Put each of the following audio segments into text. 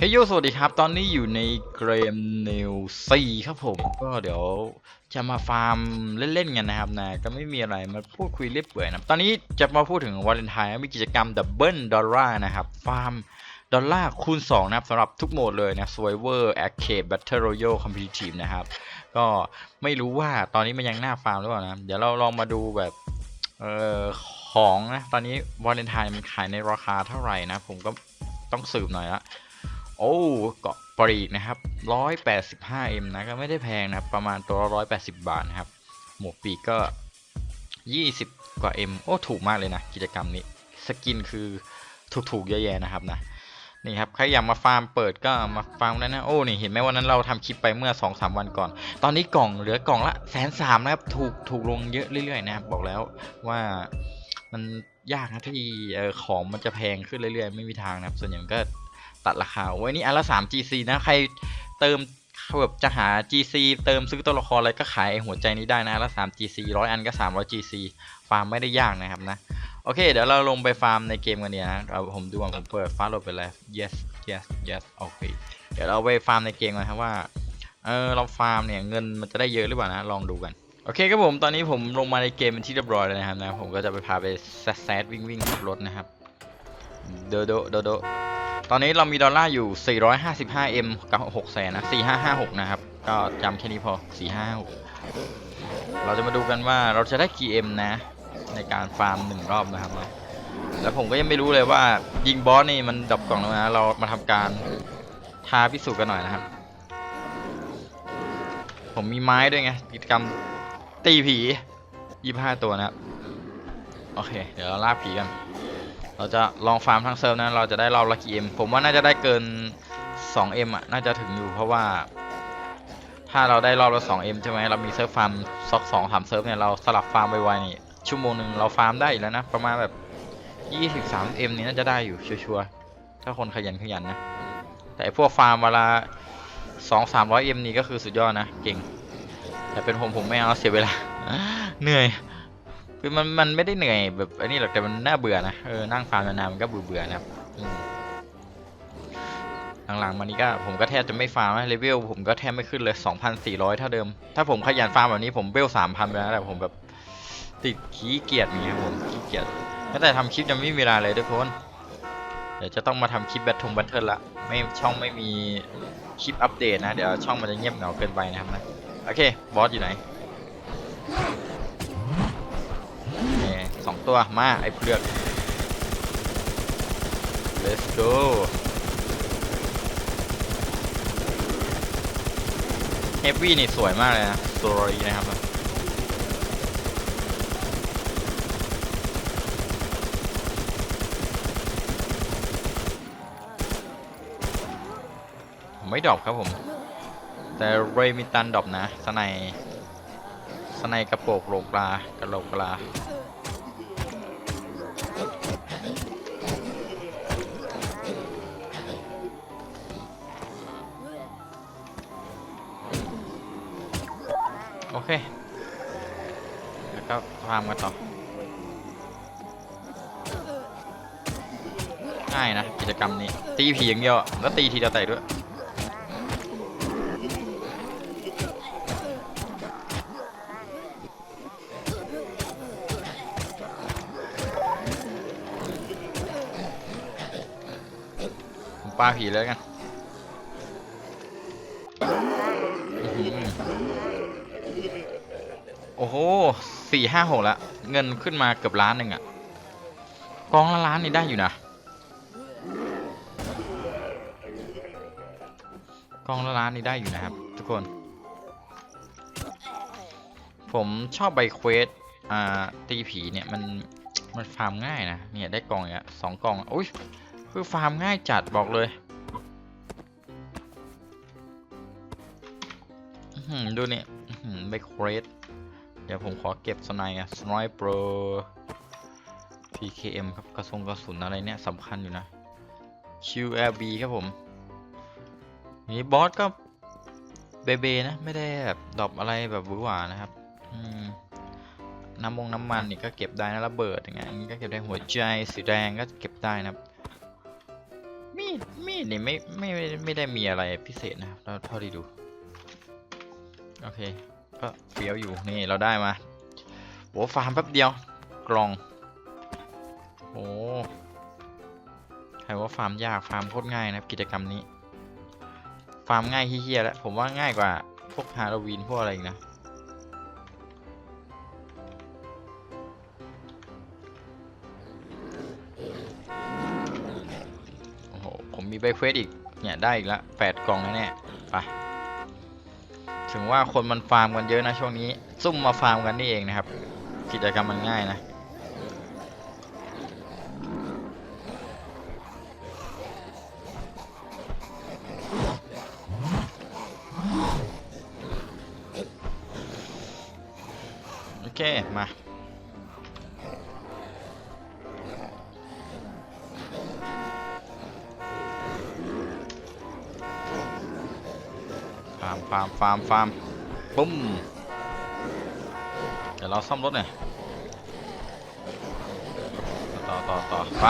เฮ้ยโยสวัสดีครับ ตอนนี้อยู่ในเกมเนลซีครับผมก็เดี๋ยวจะมาฟาร์มเล่นๆกันนะครับนะ ก็ไม่มีอะไรมาพูดคุยเรียบเปื่อยนะ ตอนนี้จะมาพูดถึงวาเลนไทน์มีกิจกรรมดับเบิลดอลลาร์นะครับ ฟาร์มดอลลาร์คูณ 2 นะครับสำหรับทุกโหมดเลยนะ Survivor Arcade Battle Royale Competitive นะครับ ก็ไม่รู้ว่าตอนนี้มันยังหน่าฟาร์มหรือเปล่านะ เดี๋ยวเราลองมาดูแบบเอ่อของนะ ตอนนี้วาเลนไทน์มันขายในราคาเท่าไหร่นะ ผมก็ต้องสืบหน่อยละ โอ้เกาะปรีกนะครับ 185M นะก็ไม่ได้แพงนะครับ ประมาณตัวละ180 บาทนะครับ หมวกปีกก็ 20 กว่า M โอ้ถูกมากเลยนะ กิจกรรมนี้ สกินคือถูกๆเยอะแยะนะครับนะนี่ครับ ใครอยากมาฟาร์มเปิดก็มาฟาร์มได้นะ โอ้ นี่เห็นไหมวันนั้นเราทำคลิปไปเมื่อ 2-3วันก่อน ตอนนี้กล่องเหลือกล่องละแสนสามนะครับ ถูกถูกลงเยอะเรื่อยๆนะครับ บอกแล้วว่ามันยากนะที่ของมันจะแพงขึ้นเรื่อยๆ ไม่มีทางนะครับ ส่วนใหญ่ก็ ตัดราคาไว้นี่อันละ3 GC นะ ใครเติมแบบจะหา GC เติมซื้อตัวละครอะไรก็ขายหัวใจนี้ได้นะอันละ3 GC ร้อยอันก็300 GC ฟาร์มไม่ได้ยากนะครับนะ โอเค เดี๋ยวเราลงไปฟาร์มในเกมกันเนี่ยนะเอาผมดูว่าผมเปิดฟ้าโหลดไปเลย yes yes yes โอเค เดี๋ยวเราไปฟาร์มในเกมกันครับว่า เออเราฟาร์มเนี่ยเงินมันจะได้เยอะหรือเปล่านะ ลองดูกันโอเคครับผม ตอนนี้ผมลงมาในเกมเป็นที่เรียบร้อยแล้วนะครับนะ ผมก็จะไปพาไปแซดวิ่งวิ่งขับรถนะครับ โดโดโดโดตอนนี้เรามีดอลลาร์อยู่ 455M กับ6แสนนะ 4556 นะครับ ก็จำแค่นี้พอ 456 เราจะมาดูกันว่าเราจะได้กี่ M นะ ในการฟาร์มหนึ่งรอบนะครับ แล้วผมก็ยังไม่รู้เลยว่ายิงบอสนี่มันดับกล่องแล้วนะ เรามาทำการท้าพิสูจน์กันหน่อยนะครับ ผมมีไม้ด้วยไง กิจกรรมตีผี 25 ตัวนะครับ โอเค เดี๋ยวเราล่าผีกัน เราจะลองฟาร์มทั้งเซิร์ฟนะเราจะได้รอบละกี่เอ็มผมว่าน่าจะได้เกิน 2M อะน่าจะถึงอยู่เพราะว่า ถ้าเราได้รอบละ 2M ใช่ไหมเรามีเซิร์ฟฟาร์มซอกสองสามเซิร์ฟเนี่ยเราสลับฟาร์มไวๆนี่ชั่วโมงหนึ่งเราฟาร์มได้แล้วนะ ประมาณแบบ 23M นี่น่าจะได้อยู่ชัวร์ๆถ้าคนขยันขยันนะ แต่ไอพวกฟาร์มเวลา2 300M นี่ก็คือสุดยอดนะ เก่ง แต่เป็นผมผมไม่เอาเสียเวลาเหนื่อย คือมันมันไม่ได้เหนื่อยแบบอันนี้หรอกแต่มันน่าเบื่อนะเออนั่งฟาร์มนานๆมันก็เบื่อเบื่อๆนะครับหลังๆมานี้ก็ผมก็แทบจะไม่ฟาร์มนะเลเวลผมก็แทบไม่ขึ้นเลย 2,400 เท่าเดิม ถ้าผมขยันฟาร์มแบบนี้ผมเวล3,000ไปแล้วแต่ผมแบบติดขี้เกียจอย่างเงี้ยผมขี้เกียจแม้แต่ทำคลิปยังไม่มีเวลาเลยทุกคนเดี๋ยวจะต้องมาทำคลิปแบททงแบทเทิลละไม่ช่องไม่มีคลิปอัปเดตนะ เดี๋ยวช่องมันจะเงียบเหงาเกินไปนะครับนะโอเคบอสอยู่ไหน สองตัว มา ไอ้เปลือก let's go เฮฟวี่นี่สวยมากเลยนะสตอรี่นะครับไม่ดรอปครับผม แต่เรมิตันดรอปนะสไนสไนกระโปกโลกลากระโหลกลา ฟาร์มกันต่อ ง่ายนะ กิจกรรมนี้ ตีผีอย่างเดียวแล้วตีทีเดียวแตกด้วยผมปาผีเลยกัน สี่ห้าหกละเงินขึ้นมาเกือบล้านหนึ่งอะกองละล้านนี่ได้อยู่นะกองละล้านนี่ได้อยู่นะครับ ทุกคน ผมชอบใบเควสอ่าตีผีเนี่ยมันมันฟาร์มง่ายนะเนี่ยได้กองอย่างเงี้ยสองกองอุ้ยคือฟาร์มง่ายจัดบอกเลยดูนี่ใบเควส เดี๋ยวผมขอเก็บสไนอะสไนเปอร์ PKM ครับกระสุนกระสุนอะไรเนี่ยสำคัญอยู่นะ QLB ครับผมนี่บอสก็เบเบนะ ไม่ได้แบบดรอปอะไรแบบหวือหวานะครับน้ำมงน้ำมันนี่ก็เก็บได้นะระเบิดอย่างเงี้ยอย่ก็เก็บได้หัวใจสีแดงก็เก็บได้นะครับ มีดมีดนี่ไม่ไม่ไม่ไม่ได้มีอะไรพิเศษนะครับแล้วเท่าที่ดู โอเค ก็เฟี้ยวอยู่นี่เราได้มาโอ้ฟาร์มแป๊บเดียวกล่องโอ้ใครว่าฟาร์มยากฟาร์มโคตรง่ายนะครับกิจกรรมนี้ ฟาร์มง่ายเฮี้ยแล้วผมว่าง่ายกว่าพวกฮาโลวีนพวกอะไรอีกนะโอ้โหผมมีใบเควสอีกเนี่ยได้อีกล้วแปดกล่องแล้วเนี่ยไป ถึงว่าคนมันฟาร์มกันเยอะนะช่วงนี้ ซุ่มมาฟาร์มกันนี่เองนะครับ กิจกรรมมันง่ายนะ โอเค มา ฟาร์มฟาร์มปุ้มเดี๋ยวเราซ่อมรถหน่อยต่อต่อต่อไป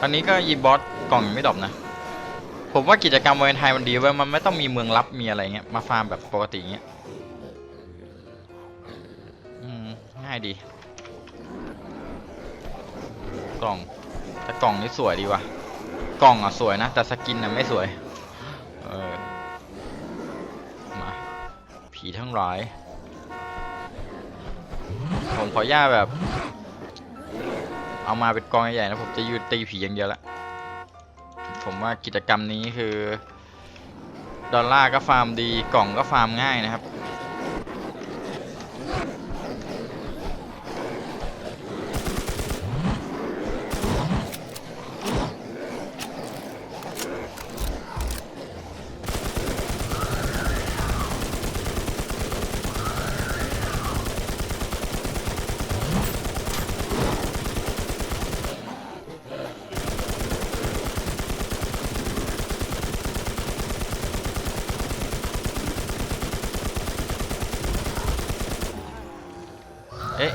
ตอนนี้ก็ยีบอสกล่องยังไม่ดรอปนะ ผมว่ากิจกรรมวาเลนไทน์มันดีเว้ยมันไม่ต้องมีเมืองลับมีอะไรเงี้ยมาฟาร์มแบบปกติเงี้ยง่ายดี กล่องแต่กล่องนี่สวยดีว่ะ กล่องอะสวยนะ แต่สกินอะไม่สวย เออ มา ผีทั้งหลาย ผมขออนุญาตแบบ เอามาเป็นกองใหญ่ๆนะผมจะยืนตีผีอย่างเดียวละผมว่ากิจกรรมนี้คือ ดอลลาร์ก็ฟาร์มดีกล่องก็ฟาร์มง่ายนะครับ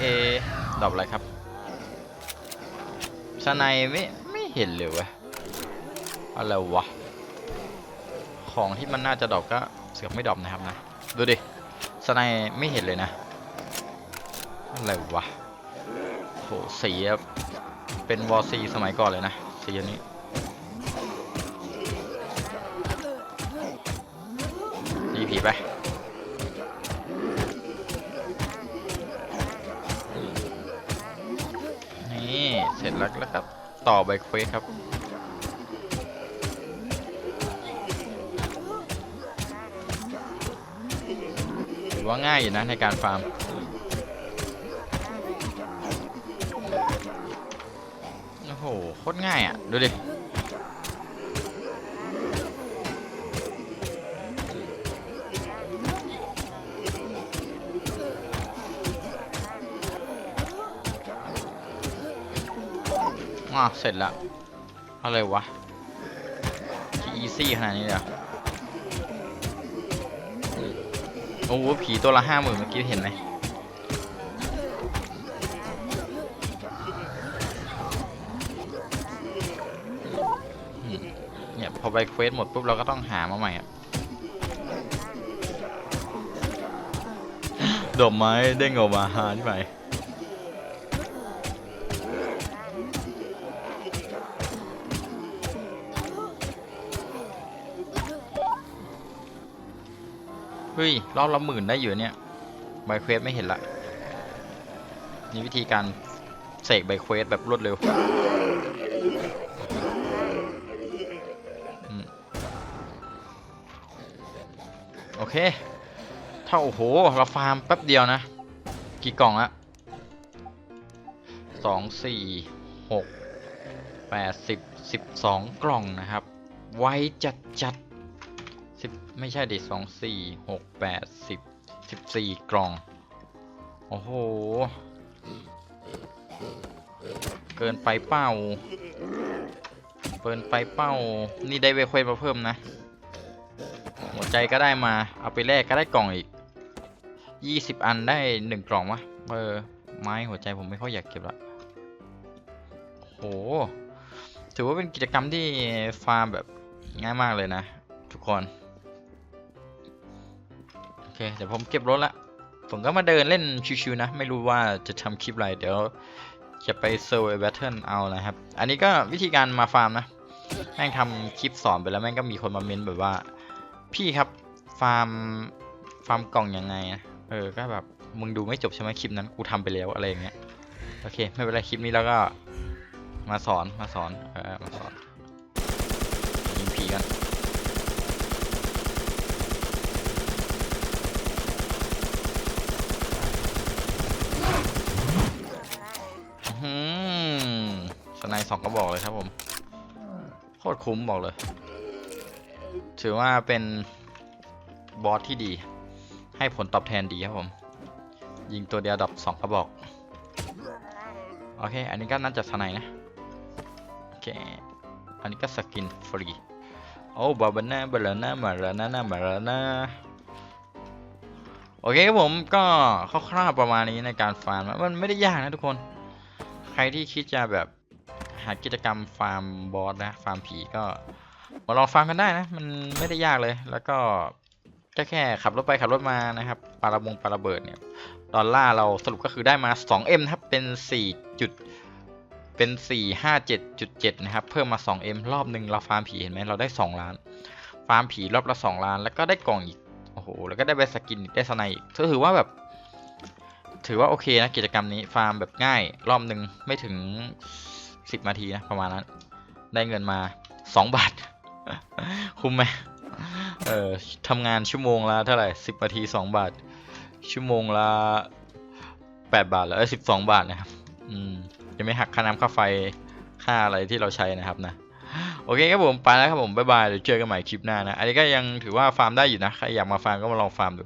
เอ๊ะเอ๊ะดอปอะไรครับสไนไม่ไม่เห็นเลยเวะอะไรวะ ของที่มันน่าจะดอปก็เสือกไม่ดอปนะครับนะ ดูดิสไนไม่เห็นเลยนะ อะไรวะโหสีแบบเป็นวอซีสมัยก่อนเลยนะ สีอันนี้นี่ผีไป นี่เสร็จแล้วแล้วครับ ต่อใบเควสครับถือว่าง่ายอยู่นะในการฟาร์มโอ้โหโคตรง่ายอะ ดูดิ อะเสร็จแล้วอะไรวะอีซี่ขนาดนี้เลยโอ้โหผีตัวละห้าหมื่นเมื่อกี้เห็นไหมอืมเนี่ยพอไปเควสหมดปุ๊บเราก็ต้องหามาใหม่อะดอกไม้เด้งออกมาหาที่ไหน เฮ้ยรอบละหมื่นได้อยู่เนี่ยใบเควสไม่เห็นละนี่วิธีการเสกใบเควสแบบรวดเร็วอโอเค ถ้าโอ้โห เราฟาร์มแป๊บเดียวนะ กี่กล่องละสองสี่หกแปดสิบสิบสองกล่องนะครับ ไวจัดจัด สิบไม่ใช่ดิสองสี่หกแปดสิบสิบสี่กล่อง โอ้โห เกินไปเป้าเกินไปเป้า นี่ได้เวคเวนมาเพิ่มนะ หัวใจก็ได้มา เอาไปแลกก็ได้กล่องอีกยี่สิบอันได้หนึ่งกล่องวะเออ ไม้หัวใจผมไม่ค่อยอยากเก็บละโห ถือว่าเป็นกิจกรรมที่ฟาร์มแบบง่ายมากเลยนะ ทุกคน เค เดี๋ยวผมเก็บรถละ ผมก็มาเดินเล่นชิวๆนะ ไม่รู้ว่าจะทำคลิปอะไร เดี๋ยวจะไปเซอร์ไวแบทเทิลเอานะครับ อันนี้ก็วิธีการมาฟาร์มนะ แม่งทำคลิปสอนไปแล้วแม่งก็มีคนมาเม้นแบบว่า พี่ครับฟาร์มฟาร์มกล่องยังไงอะเออ ก็แบบมึงดูไม่จบใช่ไหมคลิปนั้นกูทำไปแล้วอะไรอย่างเงี้ย โอเค ไม่เป็นไรคลิปนี้แล้วก็มาสอนมาสอนเออมาสอนยิงผีกันอื้อหือสไนด์ส องกระบอกเลยครับผมโคตรคุ้มบอกเลย ถือว่าเป็นบอสที่ดี ให้ผลตอบแทนดีครับผม ยิงตัวเดียวดับสองกระบอก โอเค อันนี้ก็น่าจะสไนด์นะ โอเค อันนี้ก็สกินฟรี โอ้บาบาน่าบาลาน่ามาราน่าน่ามาราน่าโอเคครับผมก็คร่าวๆประมาณนี้ในการฟาร์มนะมันไม่ได้ยากนะทุกคน ใครที่คิดจะแบบ หากิจกรรมฟาร์มบอสนะ ฟาร์มผีก็มาลองฟาร์มกันได้นะ มันไม่ได้ยากเลย แล้วก็ก็แค่ขับรถไปขับรถมานะครับ ปาระบงปาระเบิดเนี่ย ดอลลาร์เราสรุปก็คือได้มา 2M นะครับ เป็น4จุด เป็น 457.7 นะครับ เพิ่มมา 2M รอบหนึ่งเราฟาร์มผีเห็นไหมเราได้ 2 ล้าน ฟาร์มผีรอบละ 2 ล้าน แล้วก็ได้กล่องอีก โอ้โห แล้วก็ได้ใบสกินได้สไนด์อีกถือว่าแบบ ถือว่าโอเคนะกิจกรรมนี้ ฟาร์มแบบง่าย รอบหนึ่งไม่ถึง 10นาทีนะประมาณนั้น ได้เงินมา2บาท คุ้มไหมเออทำงานชั่วโมงละเท่าไหร่10นาที2บาท ชั่วโมงละแปดบาทแล้วสิบสองบาทนะครับ อืมจะไม่หักค่าน้ำค่าไฟค่าอะไรที่เราใช้นะครับนะโอเคครับผมไปแล้วครับผมบ๊ายบายเดี๋ยวเจอกันใหม่คลิปหน้านะ อันนี้ก็ยังถือว่าฟาร์มได้อยู่นะ ใครอยากมาฟาร์มก็มาลองฟาร์มดู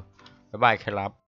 บ๊ายบายครับ